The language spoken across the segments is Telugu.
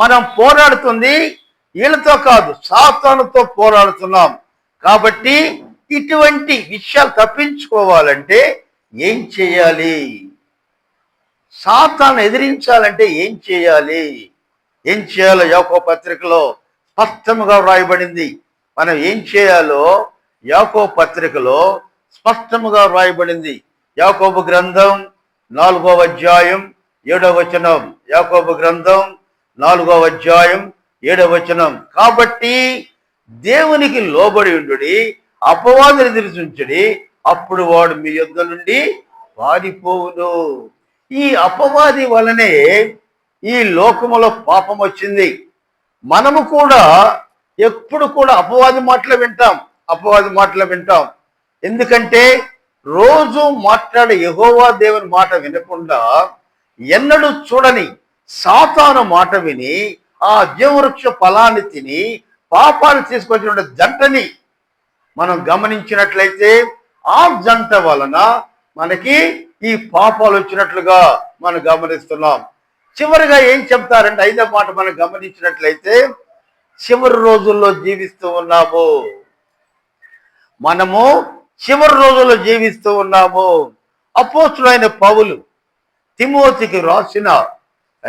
మనం పోరాడుతుంది వీళ్ళతో కాదు సాతానుతో పోరాడుతున్నాం. కాబట్టి ఇటువంటి విషయాలు తప్పించుకోవాలంటే ఏం చేయాలి? సాతాను ఎదిరించాలంటే ఏం చేయాలి? ఏం చేయాలో యాకో పత్రికలో స్పష్టంగా వ్రాయబడింది. మనం ఏం చేయాలో యాకో పత్రికలో స్పష్టముగా వ్రాయబడింది. యాకోబు గ్రంథం నాలుగవ అధ్యాయం ఏడవ వచనం. యాకోబు గ్రంథం నాలుగో అధ్యాయం ఏడవ వచనం. కాబట్టి దేవునికి లోబడి ఉండుడి అపవాదిని ఎదురుచుంచుడి అప్పుడు వాడు మీ యుద్ధ నుండి పారిపోవును ఈ అపవాది వలనే ఈ లోకములో పాపం వచ్చింది. మనము కూడా ఎప్పుడు కూడా అపవాది మాటలు వింటాం అపవాది మాటలు వింటాం. ఎందుకంటే రోజు మాట్లాడే యహోవా దేవుని మాట వినకుండా ఎన్నడూ చూడని సాతాను మాట విని ఆ జీవవృక్ష ఫలాన్ని తిని పాపాలు తీసుకొచ్చిన జంటని మనం గమనించినట్లయితే ఆ జంట వలన మనకి ఈ పాపాలు వచ్చినట్లుగా మనం గమనిస్తున్నాం. చివరిగా ఏం చెప్తారంటే ఐదో మాట మనం గమనించినట్లయితే చివరి రోజుల్లో జీవిస్తూ ఉన్నాము. మనము చివరి రోజుల్లో జీవిస్తూ ఉన్నాము. అపోస్తుడైన పౌలు తిమోతికి రాసిన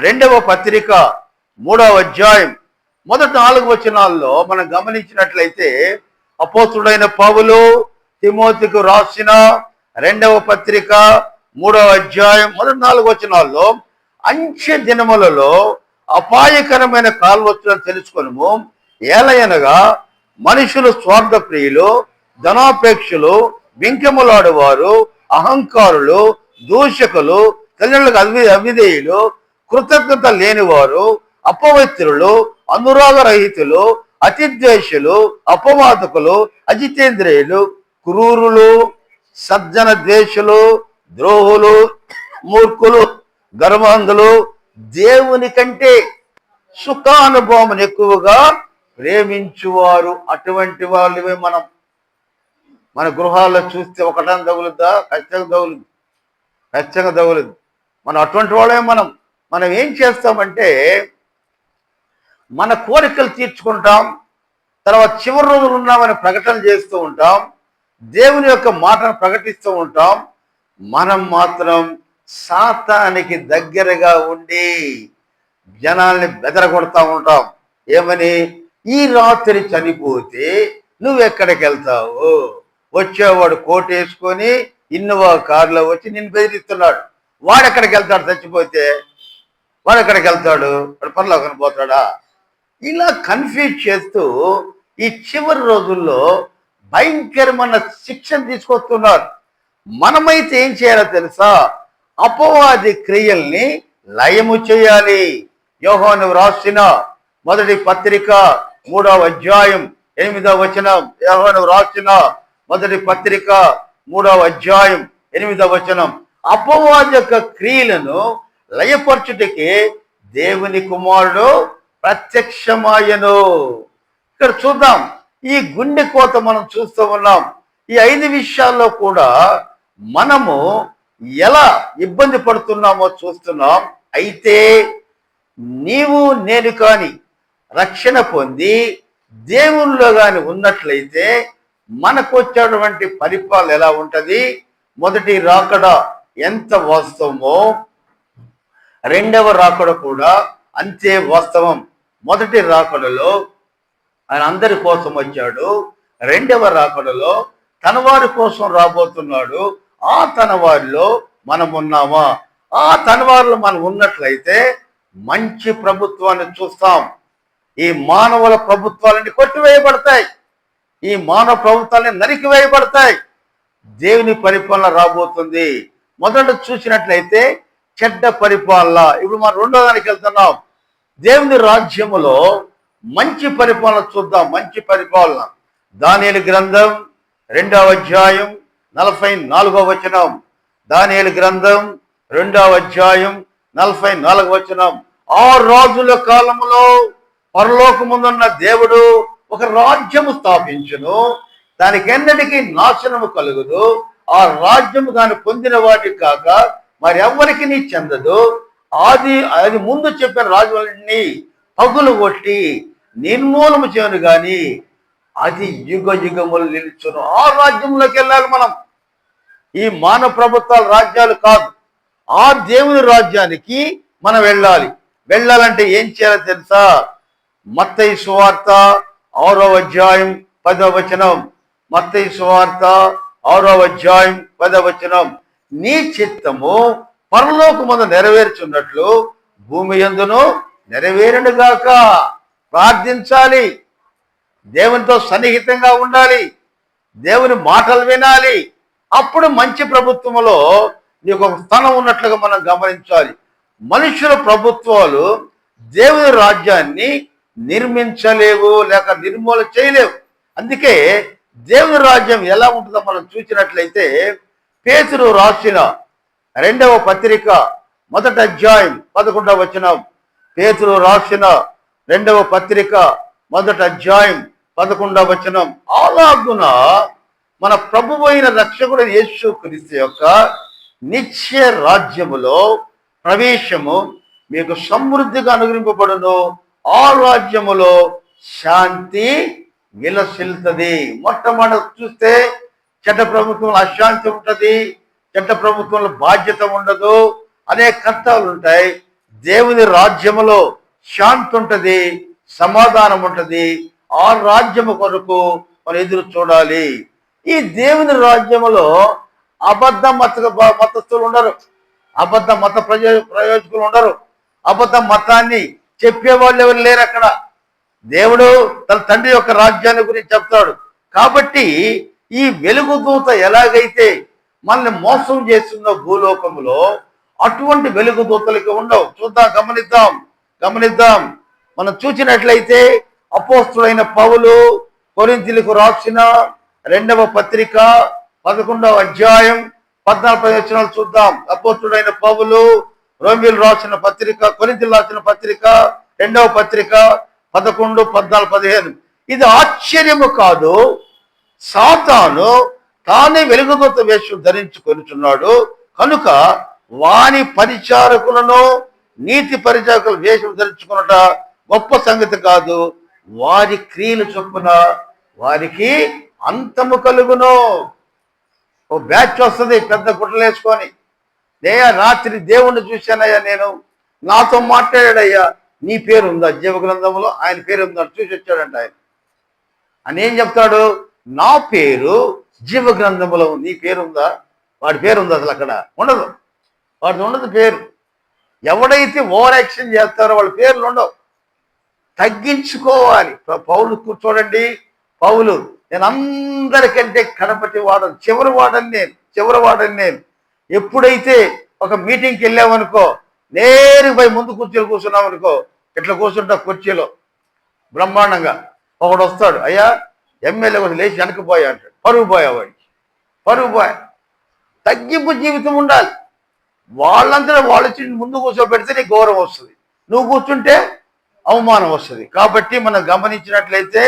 రెండవ పత్రిక మూడవ అధ్యాయం. మొదటి నాలుగు వచనాల్లో మనం గమనించినట్లయితే అపోతుడైన పౌలు తిమోతికు రాసిన రెండవ పత్రిక మూడవ అధ్యాయం మొదటి నాలుగు వచనాల్లో అంచె దినములలో అపాయకరమైన కాలు వచ్చిన తెలుసుకొనము. ఏలయనగా మనుషులు స్వార్థ ప్రియులు ధనాపేక్షలు వెంకెములాడువారు అహంకారులు దూషకులు తల్లిదండ్రులకు అవి అవిధేయులు కృతజ్ఞత లేనివారు అపవిత్రులు అనురాగరహితులు అతిద్వేషులు అపవాదకులు అజితేంద్రియులు క్రూరులు సజ్జన ద్వేషులు ద్రోహులు మూర్ఖులు గర్వాంధులు దేవుని కంటే సుఖానుభవం ఎక్కువగా ప్రేమించువారు. అటువంటి వాళ్ళవే మనం. మన గృహాల్లో చూస్తే ఒకటం తగులుద్దా? ఖచ్చితంగా తగులుద్ది. ఖచ్చితంగా తగులుద్ది. మనం అటువంటి వాళ్ళే మనం. మనం ఏం చేస్తామంటే మన కోరికలు తీర్చుకుంటాం తర్వాత చివరి రోజులు ఉన్నామని ప్రకటన చేస్తూ ఉంటాం దేవుని యొక్క మాటను ప్రకటిస్తూ ఉంటాం. మనం మాత్రం శాతానికి దగ్గరగా ఉండి జనాల్ని బెదరగొడతా ఉంటాం. ఏమని? ఈ రాత్రి చనిపోతే నువ్వెక్కడికి వెళ్తావు? వచ్చేవాడు కోట్ వేసుకొని ఇన్నోవా కారులో వచ్చి నిన్ను బెదిరిస్తున్నాడు. వాడు ఎక్కడికి వెళ్తాడు చచ్చిపోతే? వాడు ఎక్కడికి వెళ్తాడు? వాడు పనిలోకి పోతాడా ఇలా కన్ఫ్యూజ్ చేస్తూ ఈ చివరి రోజుల్లో భయంకరమైన శిక్షణ తీసుకొస్తున్నారు. మనమైతే ఏం చేయాలో తెలుసా? అపవాది క్రియల్ని లయము చేయాలి. యోహోను రాసిన మొదటి పత్రిక మూడవ అధ్యాయం ఎనిమిదవ వచనం. యోహోను రాసిన మొదటి పత్రిక మూడవ అధ్యాయం ఎనిమిదవ వచనం. అపవాది యొక్క క్రియలను లయపరచుటకి దేవుని కుమారుడు ప్రత్యక్షమాయను. ఇక్కడ చూద్దాం. ఈ గుండె కోత మనం చూస్తూ ఉన్నాం. ఈ ఐదు విషయాల్లో కూడా మనము ఎలా ఇబ్బంది పడుతున్నామో చూస్తున్నాం. అయితే నీవు నేను కాని రక్షణ పొంది దేవుల్లో కాని ఉన్నట్లయితే మనకు వచ్చేటువంటి పరిపాలన ఎలా ఉంటుంది? మొదటి రాకడ ఎంత వాస్తవమో రెండవ రాకడ కూడా అంతే వాస్తవం. మొదటి రాకడలో ఆయన అందరి కోసం వచ్చాడు. రెండవ రాకడలో తన వారి కోసం రాబోతున్నాడు. ఆ తన వారిలో మనం ఉన్నామా? ఆ తన వారిలో మనం ఉన్నట్లయితే మంచి ప్రభుత్వాన్ని చూస్తాం. ఈ మానవుల ప్రభుత్వాలని కొట్టివేయబడతాయి. ఈ మానవ ప్రభుత్వాలని నరికివేయబడతాయి. దేవుని పరిపాలన రాబోతుంది. మొదట చూసినట్లయితే చెడ్డ పరిపాలన. ఇప్పుడు మనం రెండో దానికి వెళ్తున్నాం. దేవుని రాజ్యములో మంచి పరిపాలన చూద్దాం. మంచి పరిపాలన. దానియలు గ్రంథం రెండవ అధ్యాయం నలభై నాలుగవ వచనం. దానియలు గ్రంథం రెండవ అధ్యాయం నలభై నాలుగవ వచనం. ఆ రాజుల కాలంలో పరలోకముందున్న దేవుడు ఒక రాజ్యము స్థాపించును. దానికి ఎన్నటికీ నాశనము కలుగుదు ఆ రాజ్యము దాన్ని పొందిన వాటి కాక మరి ఎవరికి నీ చెందదు? ఆది అది ముందు చెప్పిన రాజులన్నీ పగులు కొట్టి నిర్మూలన చేయను గాని అది యుగ యుగములు నిలుచును. ఆ రాజ్యంలోకి వెళ్ళాలి మనం. ఈ మానవ ప్రభుత్వాల రాజ్యాలు కాదు. ఆ దేవుని రాజ్యానికి మనం వెళ్ళాలి. వెళ్ళాలంటే ఏం చేయాలో తెలుసా? మత్తయి సువార్త ఆరో అధ్యాయం పదవ వచనం. మత్తయి సువార్త ఆరో అధ్యాయం పదవ వచనం. నీ చిత్తము పరలోకమందు నెరవేర్చున్నట్లు భూమి ఎందును నెరవేరునుగాక ప్రార్థించాలి. దేవునితో సన్నిహితంగా ఉండాలి. దేవుని మాటలు వినాలి. అప్పుడు మంచి ప్రభుత్వంలో నీకు ఒక స్థలం ఉన్నట్లుగా మనం గమనించాలి. మనుషుల ప్రభుత్వాలు దేవుని రాజ్యాన్ని నిర్మించలేవు లేక నిర్మూల చేయలేవు. అందుకే దేవుని రాజ్యం ఎలా ఉంటుందో మనం చూసినట్లయితే పేతురు రాసిన రెండవ పత్రిక మొదట అధ్యాయం పదకొండవ వచనం. పేతురు రాసిన రెండవ పత్రిక మొదట అధ్యాయం పదకొండవ వచనం. అలాగున మన ప్రభు అయిన రక్షకుడు యేసు క్రీస్తు యొక్క నిత్య రాజ్యములో ప్రవేశము మీకు సమృద్ధిగా అనుగ్రహింపబడును. ఆ రాజ్యములో శాంతి విలసిల్తుంది మొట్టమొదటి చూస్తే చెడ్డ ప్రభుత్వంలో అశాంతి ఉంటుంది చెడ్డ ప్రభుత్వంలో బాధ్యత ఉండదు. అనేక కర్తవ్యాలు ఉంటాయి. దేవుని రాజ్యములో శాంతి ఉంటుంది సమాధానం ఉంటుంది. ఆ రాజ్యము కొరకు మనం ఎదురు చూడాలి. ఈ దేవుని రాజ్యములో అబద్ధ మత మతస్థులు ఉండరు. అబద్ధ మత ప్రయో ప్రయోజకులు ఉండరు. అబద్ధ మతాన్ని చెప్పేవాళ్ళు ఎవరు లేరు అక్కడ. దేవుడు తన తండ్రి యొక్క రాజ్యాన్ని గురించి చెప్తాడు. కాబట్టి ఈ వెలుగు దూత ఎలాగైతే మనల్ని మోసం చేస్తుందో భూలోకములో అటువంటి వెలుగు దూతలకి ఉండవు. చూద్దాం గమనిద్దాం గమనిద్దాం. మనం చూసినట్లయితే అపోస్తుడైన పౌలు కొరింతిలకు రాసిన రెండవ పత్రిక పదకొండవ అధ్యాయం పద్నాలుగు ప్రదర్శనలు చూద్దాం. అపోస్తుడైన పౌలు రోమిలు రాసిన పత్రిక కొరింతలు రాసిన పత్రిక రెండవ పత్రిక పదకొండు పద్నాలుగు పదిహేను. ఇది ఆశ్చర్యము కాదు. సాతాను తానే వెలుగుగొత్త వేషం ధరించుకొనిచున్నాడు. కనుక వాని పరిచారకులను నీతి పరిచారకుల వేషం ధరించుకున్నట గొప్ప సంగతి కాదు. వారి క్రియలు చొప్పున వారికి అంతము కలుగును. ఓ బ్యాచ్ వస్తుంది పెద్ద గుడ్డలు వేసుకొని. నేయా రాత్రి దేవుణ్ణి చూశానయ్యా నేను. నాతో మాట్లాడాడయ్యా. నీ పేరు ఉందా జీవ గ్రంథంలో ఆయన పేరు ఉందా చూసి వచ్చాడంట ఆయన. అని ఏం చెప్తాడు? నా పేరు జీవ గ్రంథంలో నీ పేరు ఉందా వాడి పేరు ఉంది అసలు అక్కడ. ఉండదు. వాడిది ఉండదు పేరు. ఎవడైతే ఓవర్ యాక్షన్ చేస్తారో వాళ్ళ పేర్లు ఉండవు. తగ్గించుకోవాలి. పౌలు కూర్చోడండి. పౌలు నేను అందరికంటే కడపటి వాడను. చివరి వాడని నేను. చివరి వాడని నేను. ఎప్పుడైతే ఒక మీటింగ్కి వెళ్ళామనుకో నేరుగా పోయి ముందు కుర్చీలో కూర్చున్నామనుకో ఇట్లా కూర్చుంటా కుర్చీలో. బ్రహ్మాండంగా. ఒకడు వస్తాడు అయ్యా ఎమ్మెల్యే కొంచెం లేచి వెనకపోయా అంటాడు. పరుగు పోయా వాడికి పరుగు పోయా. తగ్గింపు జీవితం ఉండాలి. వాళ్ళంతా వాళ్ళు వచ్చి ముందు కూర్చోబెడితే నీకు గౌరవం వస్తుంది. నువ్వు కూర్చుంటే అవమానం వస్తుంది. కాబట్టి మనం గమనించినట్లయితే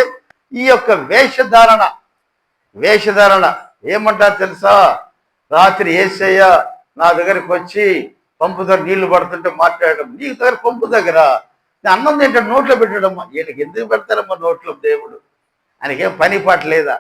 ఈ యొక్క వేషధారణ వేషధారణ ఏమంటారు తెలుసా? రాత్రి ఏసయ్య నా దగ్గరికి వచ్చి పంపు దగ్గర నీళ్ళు పడుతుంటే మాట్లాడడం నీ దగ్గర పంపు దగ్గర? అన్నం తింటే నోట్లో పెట్టడమ్మా. వీళ్ళకి ఎందుకు పెడతారమ్మా నోట్లో దేవుడు? ఆయనకేం పని పాట లేదా?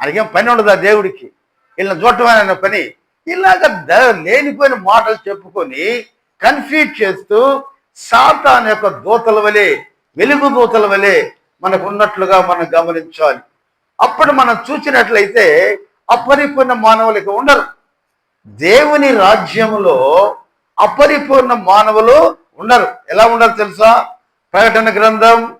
ఆయనకేం పని ఉండదా దేవుడికి? వీళ్ళని చూడటమైన పని? ఇలాగ లేనిపోయిన మాటలు చెప్పుకొని కన్ఫ్యూజ్ చేస్తూ సాతాన్ యొక్క దూతల వలె వెలుగు దూతల వలె మనకు ఉన్నట్లుగా మనం గమనించాలి. అప్పుడు మనం చూసినట్లయితే అపరిపూర్ణ మానవులకి ఉండరు. దేవుని రాజ్యంలో అపరిపూర్ణ మానవులు ఉండరు. ఎలా ఉండరు తెలుసా? ప్రకటన గ్రంథం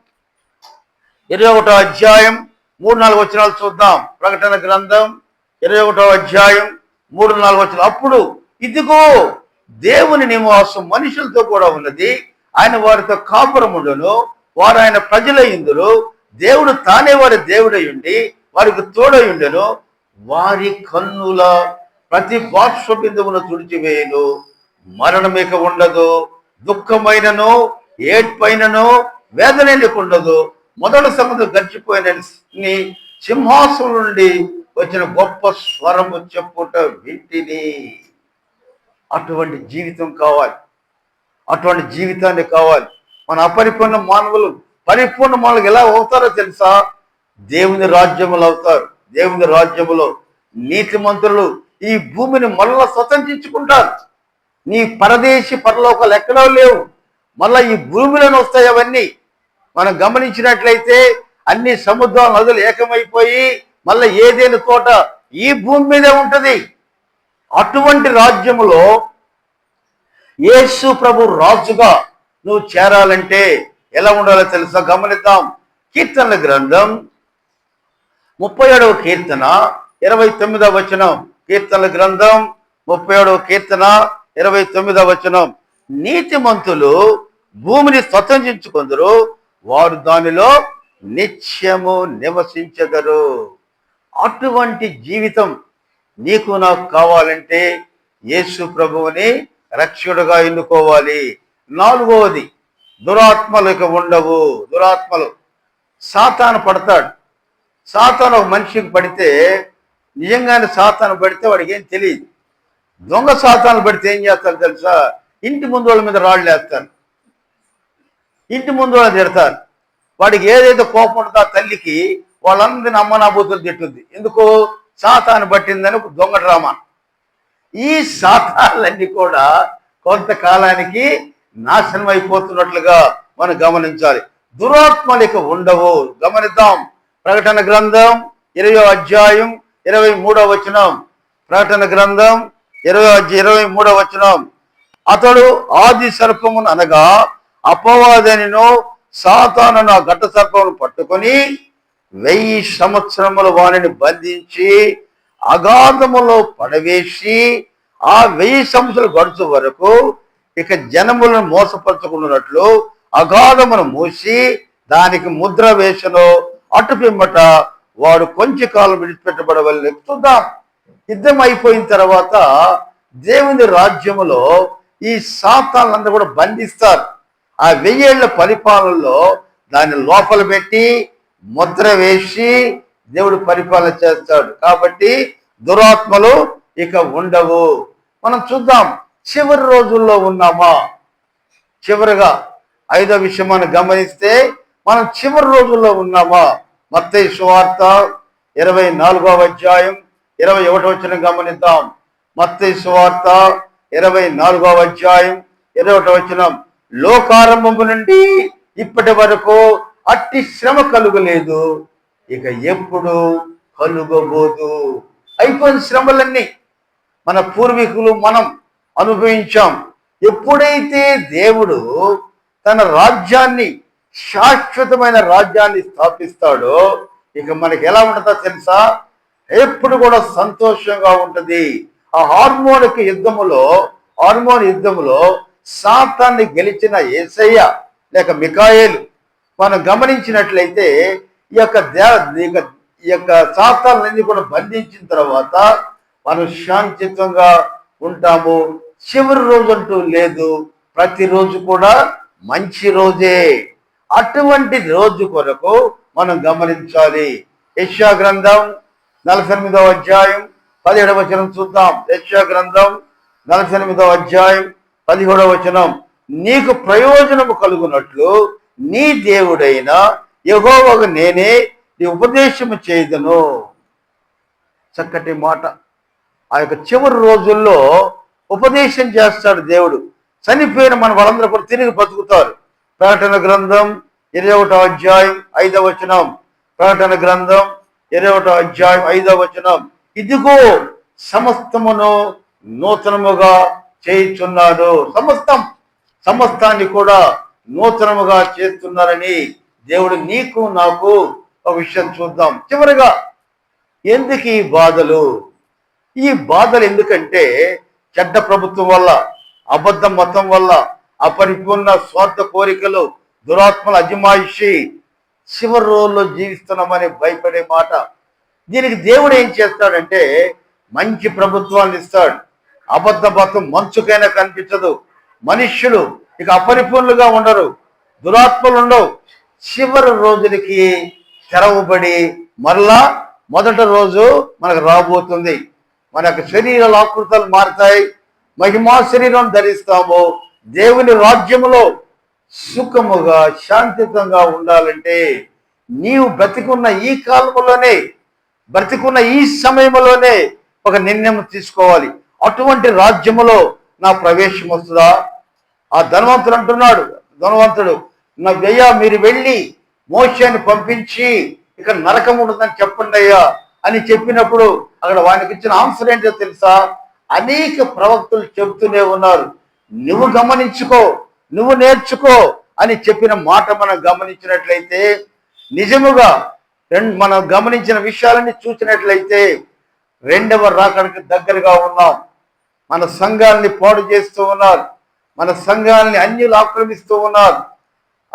ఇరవై ఒకటో అధ్యాయం మూడు నాలుగు వచనాలు చూద్దాం. ప్రకటన గ్రంథం ఇరవై ఒకటో అధ్యాయం మూడు నాలుగు వచనాలు. అప్పుడు ఇదిగో దేవుని నివాసం మనుషులతో కూడా ఉన్నది. ఆయన వారితో కాపురముండును. వారు ఆయన ప్రజల ఇందులో దేవుడు తానే వారి దేవుడై ఉండి వారికి తోడై ఉండెను. వారి కన్నుల ప్రతి బాక్ష బిందువును తుడిచివేయను మరణమిక ఉండదు. దుఃఖమైనను ఏడ్పైనను వేదన ఉండదు మొదటి సముద్రం గడిచిపోయిన నీ సింహాసనం నుండి వచ్చిన గొప్ప స్వరము చెప్పుట వింటిని. అటువంటి జీవితం కావాలి. అటువంటి జీవితాన్ని కావాలి. మన అపరిపూర్ణ మానవులు పరిపూర్ణ మానవులు ఎలా అవుతారో తెలుసా? దేవుని రాజ్యములు అవుతారు. దేవుని రాజ్యములో నీతిమంతులు ఈ భూమిని మళ్ళా స్వతంత్రించుకుంటారు. నీ పరదేశి పరలోకాలు ఎక్కడో లేవు. మళ్ళా ఈ భూమిలోనే వస్తాయి అవన్నీ. మనం గమనించినట్లయితే అన్ని సముద్రాల నదులు ఏకమైపోయి మళ్ళా ఏదైనా తోట ఈ భూమి మీదే ఉంటుంది. అటువంటి రాజ్యములో యేసు ప్రభు రాజుగా నువ్వు చేరాలంటే ఎలా ఉండాలో తెలుసా? గమనిద్దాం. కీర్తనల గ్రంథం ముప్పై ఏడవ కీర్తన ఇరవై తొమ్మిదవ వచనం. కీర్తనల గ్రంథం ముప్పై ఏడవ కీర్తన ఇరవై తొమ్మిదవ వచనం. నీతిమంతులు భూమిని స్వతంత్రించుకుందరు వారు దానిలో నిత్యము నివసించగరు అటువంటి జీవితం నీకు నాకు కావాలంటే యేసు ప్రభువుని రక్షకుడుగా ఎన్నుకోవాలి. నాలుగవది దురాత్మలు ఇక ఉండవు. దురాత్మలు. సాతాను పడతాడు. సాతాను ఒక మనిషికి పడితే నిజంగానే సాతాను పడితే వాడికి ఏం తెలియదు. దొంగ సాతాను పడితే ఏం చేస్తారు తెలుసా? ఇంటి ముందు వాళ్ళ మీద రాళ్ళు వేస్తారు. ఇంటి ముందు వాళ్ళు తిడతారు. వాడికి ఏదైతే కోపం ఉంటుందో ఆ తల్లికి వాళ్ళందరిని అమ్మనాభూతులు తిట్టుద్ది. ఎందుకు? సాతాను పట్టిందని ఒక దొంగ డ్రామా. ఈ శాతాలన్నీ కూడా కొంతకాలానికి నాశనం అయిపోతున్నట్లుగా మనం గమనించాలి. దురాత్మలిక ఉండవు. గమనిద్దాం. ప్రకటన గ్రంథం ఇరవై అధ్యాయం ఇరవై మూడవ వచనం. ప్రకటన గ్రంథం ఇరవై అధ్యాయం ఇరవై మూడవ వచనం. అతడు ఆది సర్పమును అనగా అపవాదనిను సాతాను ఆ ఘట సర్పమును పట్టుకొని వెయ్యి సంవత్సరములు వాణిని బంధించి అగాధములో పడవేసి ఆ వెయ్యి సంవత్సరాలు గడుచు వరకు ఇక జనములను మోసపరచుకున్నట్లు అగాధమును మూసి దానికి ముద్ర వేసలో అటు పిమ్మట వాడు కొంచెం కాలం విడిచిపెట్టబడవల్ని చూద్దాం యుద్ధం అయిపోయిన తర్వాత దేవుని రాజ్యములో ఈ సాతాలందరూ కూడా బంధిస్తారు. ఆ వెయ్యేళ్ళ పరిపాలనలో దాన్ని లోపల పెట్టి ముద్ర వేసి దేవుడు పరిపాలన చేస్తాడు. కాబట్టి దురాత్మలు ఇక ఉండవు. మనం చూద్దాం చివరి రోజుల్లో ఉన్నామా? చివరిగా ఐదో విషయం మనం గమనిస్తే మనం చివరి రోజుల్లో ఉన్నామా? మత్తయి సువార్త ఇరవై నాలుగవ అధ్యాయం ఇరవై ఒకటి వచ్చిన గమనిద్దాం. మత్తయి సువార్త ఇరవై నాలుగవ అధ్యాయం ఇరవై ఒకటి వచ్చిన లోకారంభము నుండి ఇప్పటి వరకు అట్టి శ్రమ కలుగలేదు. ఇక ఎప్పుడు కలుగబోదు? అయిపోయిన శ్రమలన్నీ మన పూర్వీకులు మనం అనుభవించాం. ఎప్పుడైతే దేవుడు తన రాజ్యాన్ని శాశ్వతమైన రాజ్యాన్ని స్థాపిస్తాడో ఇక మనకి ఎలా ఉంటుందో తెలుసా? ఎప్పుడు కూడా సంతోషంగా ఉంటుంది. ఆ హార్మోనిక్ యుద్ధములో హార్మోన్ యుద్ధములో సాతాన్ని గెలిచిన ఏసయ్య లేక మికాయేలు మనం గమనించినట్లయితే ఈ యొక్క దే ఈ యొక్క- ఈ యొక్క సాతాన్ని కూడా బంధించిన తర్వాత మనం శాంతితంగా ఉంటాము. చివరి రోజు అంటూ లేదు. ప్రతిరోజు కూడా మంచి రోజే. అటువంటి రోజు కొరకు మనం గమనించాలి. యెషయా గ్రంథం నలభై ఎనిమిదవ అధ్యాయం పదిహేడవ వచనం చూద్దాం. యెషయా గ్రంథం నలభై ఎనిమిదవ అధ్యాయం పదిహేడవ వచనం నీకు ప్రయోజనము కలుగునట్లు నీ దేవుడైన యెహోవాకు నేనే నీ ఉపదేశము చేయదను. చక్కటి మాట. ఆ యొక్క చివరి రోజుల్లో ఉపదేశం చేస్తాడు దేవుడు. చనిపోయిన మన వాళ్ళందరూ కూడా తిరిగి బతుకుతారు. ప్రకటన గ్రంథం ఇరవై ఒకటో అధ్యాయం ఐదవ వచనం. ప్రకటన గ్రంథం ఇరవై ఒకటో అధ్యాయం ఐదవ వచనం. ఇదిగో సమస్తమును నూతనముగా చేయుచున్నాడు. సమస్తం సమస్తాన్ని కూడా నూతనముగా చేస్తున్నారని దేవుడు నీకు నాకు ఒక విషయం చూద్దాం. చివరిగా ఎందుకు ఈ బాధలు? ఈ బాధలు ఎందుకంటే చెడ్డ ప్రభుత్వం వల్ల అబద్ధ మతం వల్ల అపరిపూర్ణ స్వార్థ కోరికలు దురాత్మల అజమాయిషి చివరి రోజుల్లో జీవిస్తున్నామని భయపడే మాట. దీనికి దేవుడు ఏం చేస్తాడంటే మంచి ప్రభుత్వాన్ని ఇస్తాడు. అబద్ధ మతం మంచుకైనా కనిపించదు. మనుష్యులు ఇక అపరిపూర్ణులుగా ఉండరు. దురాత్మలు ఉండవు చివరి రోజులకి తెరవబడి మరలా మొదటి రోజు మనకు రాబోతుంది. మన యొక్క శరీరాల ఆకృతాలు మారుతాయి. మహిమా శరీరం ధరిస్తాము. దేవుని రాజ్యములో సుఖముగా శాంతితంగా ఉండాలంటే నీవు బ్రతికున్న ఈ కాలంలోనే బ్రతికున్న ఈ సమయంలోనే ఒక నిర్ణయం తీసుకోవాలి. అటువంటి రాజ్యములో నా ప్రవేశం వస్తుందా? ఆ ధనవంతుడు అంటున్నాడు ధనవంతుడు నా అయ్యా మీరు వెళ్ళి మోషాన్ని పంపించి ఇక నరకం ఉండదని చెప్పండి అయ్యా అని చెప్పినప్పుడు అక్కడ వానికి ఇచ్చిన ఆన్సర్ ఏంటో తెలుసా? అనేక ప్రవక్తలు చెబుతూనే ఉన్నారు నువ్వు గమనించుకో నువ్వు నేర్చుకో అని చెప్పిన మాట మనం గమనించినట్లయితే నిజముగా మనం గమనించిన విషయాలన్నీ చూసినట్లయితే రెండవ రాకడికి దగ్గరగా ఉన్నాం. మన సంఘాన్ని పాడు చేస్తూ ఉన్నారు. మన సంఘాన్ని అన్యులు ఆక్రమిస్తూ ఉన్నారు.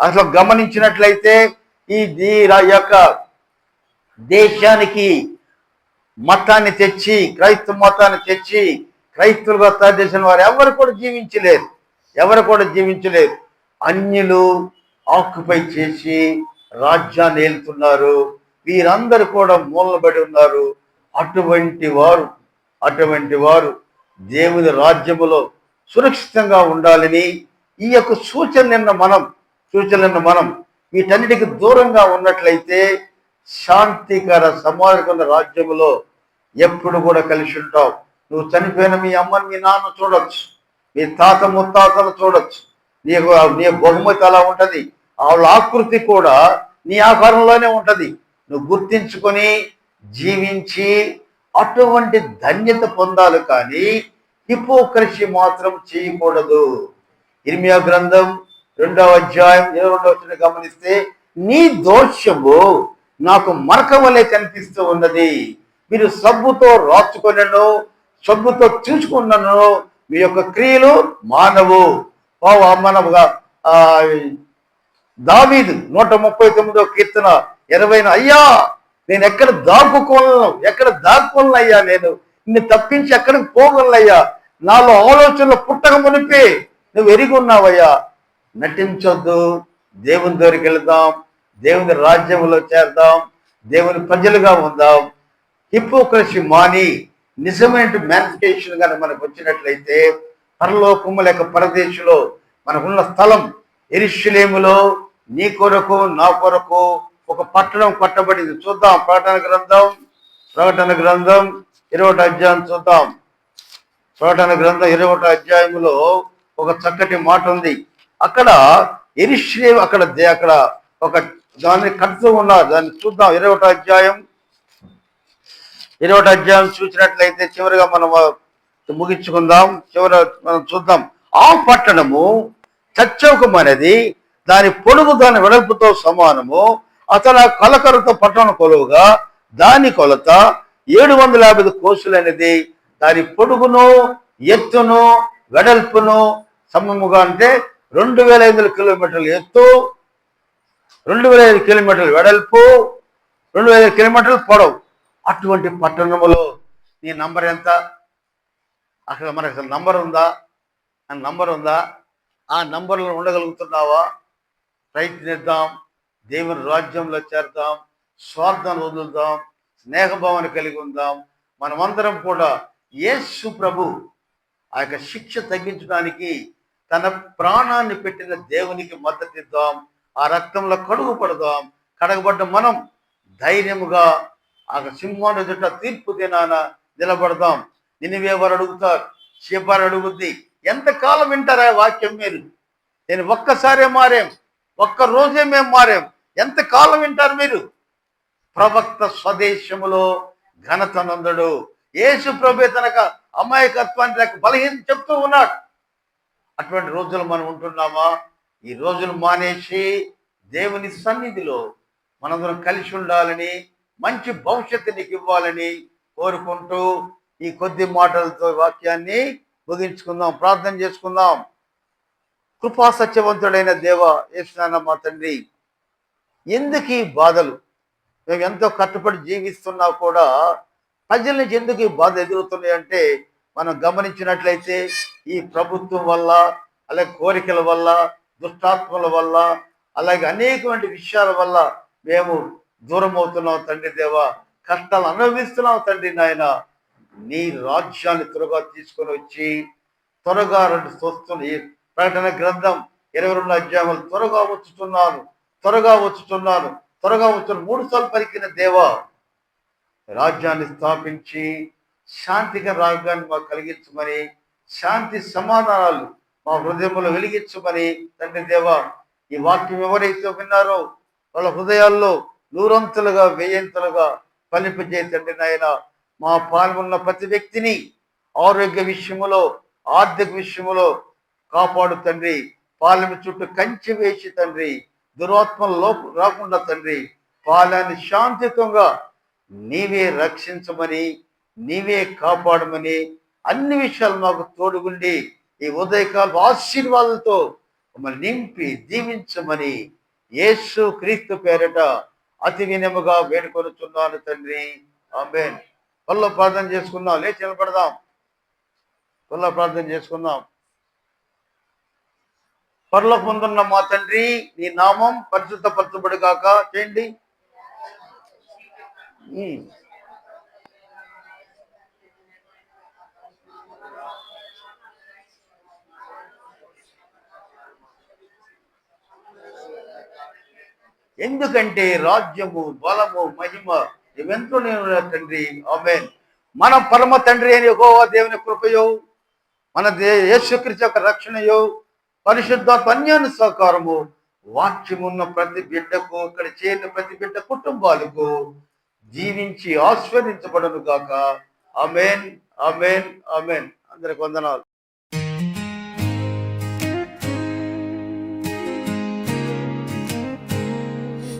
అసలు గమనించినట్లయితే ఈ యొక్క దేశానికి మతాన్ని తెచ్చి క్రైస్తవ మతాన్ని తెచ్చి క్రైస్తవులుగా తయారు చేసిన వారు ఎవరు కూడా జీవించలేరు. ఎవరు కూడా జీవించలేరు. అన్యులు ఆక్యుపై చేసి రాజ్యాన్ని ఏలుతున్నారు. వీరందరూ కూడా మూలబడి ఉన్నారు. అటువంటి వారు అటువంటి వారు దేవుని రాజ్యములో సురక్షితంగా ఉండాలని ఈ యొక్క సూచనలను మనం సూచనలను మనం వీటన్నిటికి దూరంగా ఉన్నట్లయితే శాంతికర సమాజకున్న రాజ్యములో ఎప్పుడు కూడా కలిసి ఉంటావు. నువ్వు చనిపోయిన మీ అమ్మని మీ నాన్న చూడొచ్చు. మీ తాత ముత్తాతలు చూడొచ్చు. నీకు నీ బహుమతి అలా ఉంటుంది. వాళ్ళ ఆకృతి కూడా నీ ఆకారంలోనే ఉంటుంది. నువ్వు గుర్తించుకొని జీవించి అటువంటి ధన్యత పొందాలి కానీ హిపోక్రషి మాత్రం చేయకూడదు. ఇర్మియా గ్రంథం రెండవ అధ్యాయం ఇరవై రెండవ గమనిస్తే నీ దోషము నాకు మరకవలే కనిపిస్తూ ఉన్నది. మీరు సబ్బుతో రాచుకొనను సబ్బుతో చూసుకున్నాను మీ యొక్క క్రియలు మానవు. ఓ దావీదు నూట ముప్పై తొమ్మిదో కీర్తన ఇరవై అయ్యా నేను ఎక్కడ దాక్కుకోలను ఎక్కడ దాక్కోలను నేను? నిన్ను తప్పించి ఎక్కడికి పోగలనయ్యా? నాలో ఆలోచనలు పుట్టక మునిపి నువ్వు ఎరిగి ఉన్నావయ్యా. నటించొద్దు. దేవుని దగ్గరికి వెళదాం. దేవుని రాజ్యంలో చేద్దాం దేవుని ప్రజలుగా ఉందాం. హిపోక్రసీ మాని నిజమైన మ్యానిఫికేషన్ కానీ మనకు వచ్చినట్లయితే పరలోకము లేక పరదేశంలో మనకున్న స్థలం ఎరిశ్లేములో నీ కొరకు నా కొరకు ఒక పట్టణం కట్టబడింది. చూద్దాం ప్రకటన గ్రంథం ప్రకటన గ్రంథం ఇరవై అధ్యాయం చూద్దాం. ప్రకటన గ్రంథం ఇరవై అధ్యాయంలో ఒక చక్కటి మాట ఉంది. అక్కడ ఎరిశ్లే అక్కడ దే- అక్కడ ఒక దాన్ని కడుతూ ఉన్నారు. దాన్ని చూద్దాం. ఇరవై అధ్యాయం ఇరవై అధ్యాయం చూసినట్లయితే చివరిగా మనం ముగించుకుందాం. చివర మనం చూద్దాం. ఆ పట్టణము చచ్చౌకమైనది దాని పొడుగు దాని వెడల్పుతో సమానము. అతను కలకరతో పట్టణం కొలువుగా దాని కొలత ఏడు వందల యాభై కోసులనేది. దాని పొడుగును ఎత్తును వెడల్పును సమముగా అంటే రెండు వేల ఐదు వందల కిలోమీటర్ల ఎత్తు రెండు వేల ఐదు కిలోమీటర్ల వెడల్పు రెండు వేల ఐదు కిలోమీటర్ల పొడవు. అటువంటి పట్టణములో నీ నంబర్ ఎంత? అక్కడ మనకి అసలు నంబర్ ఉందా? ఆ నంబర్ ఉందా? ఆ నంబర్లో ఉండగలుగుతున్నావా? ప్రయత్నిద్దాం. దేవుని రాజ్యంలో చేరుతాం స్వార్థను వదులుదాం స్నేహభావన కలిగి ఉందాం. మనమందరం కూడా యేసు ప్రభు ఆ యొక్క శిక్ష తగ్గించడానికి తన ప్రాణాన్ని పెట్టిన దేవునికి మద్దతు ఇద్దాం. ఆ రక్తంలో కడుగు పడదాం. కడగబడ్డ మనం ధైర్యముగా ఆ సింహాన్ని చుట్ట తీర్పు దినాన నిలబడదాం. నినివే వారు అడుగుతారు శివారు అడుగుద్ది ఎంతకాలం వింటారా వాక్యం మీరు? నేను ఒక్కసారే మారాం ఒక్క రోజే మేము మారాం ఎంతకాలం వింటారు మీరు? ప్రవక్త స్వదేశములో ఘనతనందుడు. యేసు ప్రభు తనక అమాయకత్వాన్ని లేక బలహీన చెప్తూ ఉన్నాడు. అటువంటి రోజులు మనం ఉంటున్నామా? ఈ రోజులు మానేసి దేవుని సన్నిధిలో మనందరం కలిసి ఉండాలని మంచి భవిష్యత్తు నీకు ఇవ్వాలని కోరుకుంటూ ఈ కొద్ది మాటలతో వాక్యాన్ని ముగించుకుందాం ప్రార్థన చేసుకుందాం. కృపా సత్యవంతుడైన దేవ ఏసునాన్న మా తండ్రి ఎందుకు ఈ బాధలు? మేము ఎంతో కట్టుబడి జీవిస్తున్నా కూడా ప్రజల నుంచి ఎందుకు ఈ బాధ ఎదుగుతున్నాయి అంటే మనం గమనించినట్లయితే ఈ ప్రభుత్వం వల్ల అలాగే కోరికల వల్ల దుష్టాత్మల వల్ల అలాగే అనేకమైన విషయాల వల్ల మేము దూరం అవుతున్నాం తండ్రి దేవ. కష్టాలు అనుభవిస్తున్నాం తండ్రి నాయన. నీ రాజ్యాన్ని త్వరగా తీసుకొని వచ్చి త్వరగా రెండు చూస్తున్న ఈ ప్రకటన గ్రంథం ఇరవై రెండు అధ్యాయులు త్వరగా వచ్చుతున్నాను త్వరగా వచ్చుచున్నాను. త్వరగా వచ్చున్న మూడు సార్లు పలికిన దేవా రాజ్యాన్ని స్థాపించి శాంతిగా రాగాన్ని మాకు కలిగించమని శాంతి సమాధానాలు మా హృదయంలో వెలిగించమని తండ్రి దేవా ఈ వాక్యం ఎవరైతే విన్నారో వాళ్ళ హృదయాల్లో నూరంతులుగా వేయంతులుగా ఫలింపజే తండ్రి నాయన. మా పాల్గొన్న ప్రతి వ్యక్తిని ఆరోగ్య విషయములో ఆర్థిక విషయములో కాపాడు తండ్రి. పాలెం చుట్టూ కంచి వేసి తండ్రి. దురాత్మలో రాకుండా తండ్రి పాలాన్ని శాంతియుతంగా నీవే రక్షించమని నీవే కాపాడమని అన్ని విషయాలు మాకు తోడుగుండి ఈ ఉదయకాల ఆశీర్వాదాలతో మమ్మల్ని నింపి దీవించమని యేసు క్రీస్తు పేరట అతి వినముగా వేడుకొనుచున్నాను తండ్రి. ఆమెన్. పల్ల ప్రార్థన చేసుకుందాం లేచి నిలబడదాం. పల్ల ప్రార్థన చేసుకుందాం. పర్లో పొందున్న మా తండ్రి నీ నామం పరిశుద్ధపరచబడి కాక చేయండి ఎందుకంటే రాజ్యము బలము మహిమ ఇవెంతో నేను తండ్రి. ఆమె మన పరమ తండ్రి అని యహోవా దేవుని కృపయో మన దే యేసుక్రీస్తు యొక్క రక్షణయో పరిశుద్ధాత్మ అన్యాన సహకారము వాక్యమున్న ప్రతి బిడ్డకు ఇక్కడ చేరిన ప్రతి బిడ్డ కుటుంబాలకు జీవించి ఆస్వాదించబడను గాక ఆమెన్ ఆమెన్ ఆమెన్ అందరికి వందనాలు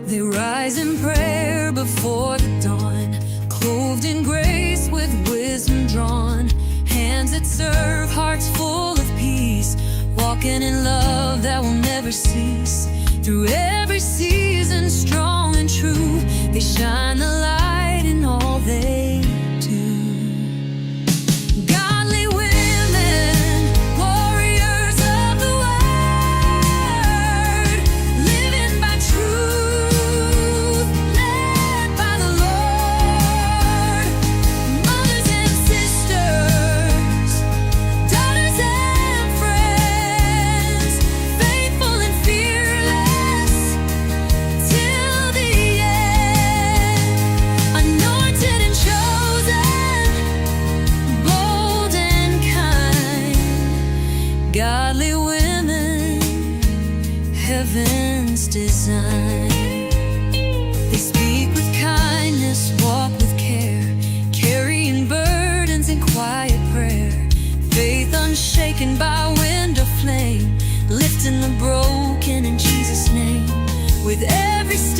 They rise in prayer before the dawn, clothed in grace with wisdom drawn, hands that serve, hearts full of peace, Walking in love that will never cease. Through every season, strong and true, they shine the light in all they With every step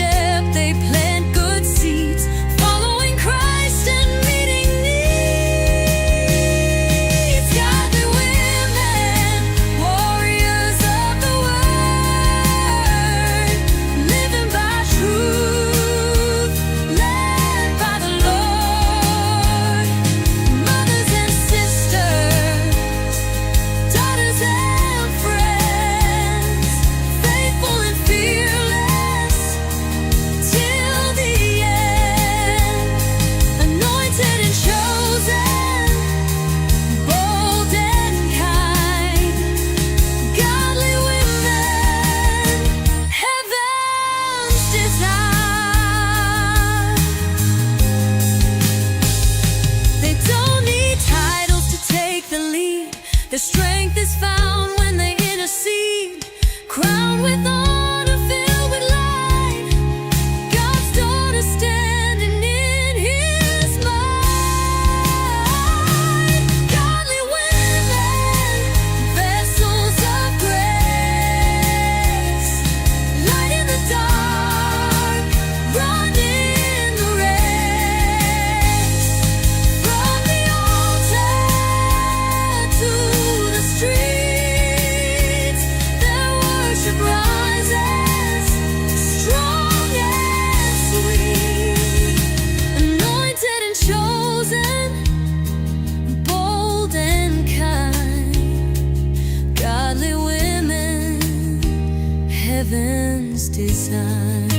design.